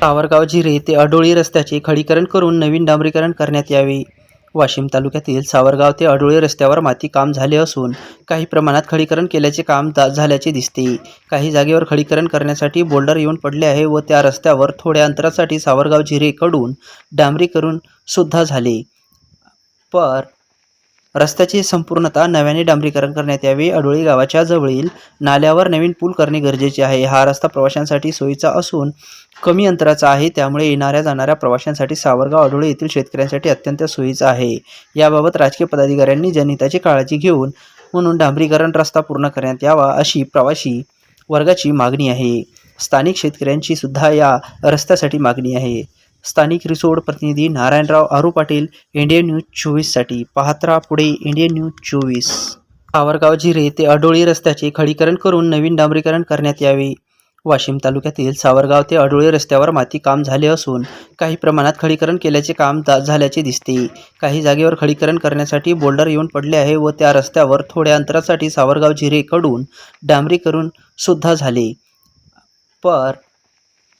सावरगाव जिरे ते अडोळी रस्त्याचे खडीकरण करून नवीन डांबरीकरण करण्यात यावे. वाशिम तालुक्यातील सावरगाव ते अडोळी रस्त्यावर माती काम झाले असून काही प्रमाणात खडीकरण केल्याचे काम झाल्याचे दिसते. काही जागेवर खडीकरण करण्यासाठी बोल्डर येऊन पडले आहे व त्या रस्त्यावर थोड्या अंतरासाठी सावरगाव जिरेकडून डांबरीकरण सुद्धा झाले. पर रस्त्याची संपूर्णतः नव्याने डांबरीकरण करण्यात यावे. अडोळी गावाच्या जवळील नाल्यावर नवीन पूल करणे गरजेचे आहे. हा रस्ता प्रवाशांसाठी सोयीचा असून कमी अंतराचा आहे. त्यामुळे येणाऱ्या जाणाऱ्या प्रवाशांसाठी सावरगाव अडोळे येथील शेतकऱ्यांसाठी अत्यंत सोयीचा आहे. याबाबत राजकीय पदाधिकाऱ्यांनी जनहिताची काळजी घेऊन म्हणून डांबरीकरण रस्ता पूर्ण करण्यात यावा अशी प्रवाशी वर्गाची मागणी आहे. स्थानिक शेतकऱ्यांची सुद्धा या रस्त्यासाठी मागणी आहे. स्थानिक रिसोड प्रतिनिधी नारायणराव आरू पाटील इंडियन न्यूज चोवीससाठी. पाहत्रा पुढे इंडियन न्यूज चोवीस. सावरगाव जिरे ते अडोळी रस्त्याचे खडीकरण करून नवीन डांबरीकरण करण्यात यावे. वाशिम तालुक्यातील सावरगाव ते अडोळी रस्त्यावर माती काम झाले असून काही प्रमाणात खडीकरण केल्याचे काम दा झाल्याचे दिसते. काही जागेवर खडीकरण करण्यासाठी बोल्डर येऊन पडले आहे व त्या रस्त्यावर थोड्या अंतरासाठी सावरगाव जिरेकडून डांबरीकरण सुद्धा झाले. पर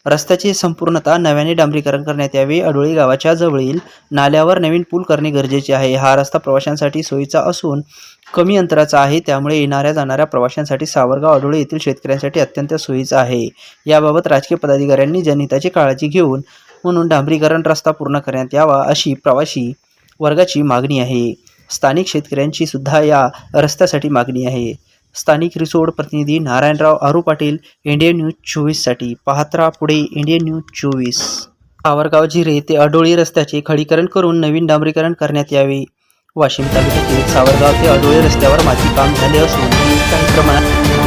रस्त्याची संपूर्णतः नव्याने डांबरीकरण करण्यात यावे. अडोळी गावाच्या जवळील नाल्यावर नवीन पूल करणे गरजेचे आहे. हा रस्ता प्रवाशांसाठी सोयीचा असून कमी अंतराचा आहे. त्यामुळे येणाऱ्या जाणाऱ्या प्रवाशांसाठी सावरगाव अडोळे येथील शेतकऱ्यांसाठी अत्यंत सोयीचा आहे. याबाबत राजकीय पदाधिकाऱ्यांनी जनहिताची काळजी घेऊन म्हणून डांबरीकरण रस्ता पूर्ण करण्यात यावा अशी प्रवासी वर्गाची मागणी आहे. स्थानिक शेतकऱ्यांची सुद्धा या रस्त्यासाठी मागणी आहे. स्थानिक रिसोड प्रतिनिधी नारायणराव आरू पाटील इंडियन न्यूज चोवीससाठी. पाहत्रा पुढे इंडियन न्यूज चोवीस. आवरगाव जिरे ते अडोळी रस्त्याचे खडीकरण करून नवीन डांबरीकरण करण्यात यावे. वाशिम तालुक्यातील सावरगाव ते अडोळी रस्त्यावर माती काम झाले असून काही प्रमाणात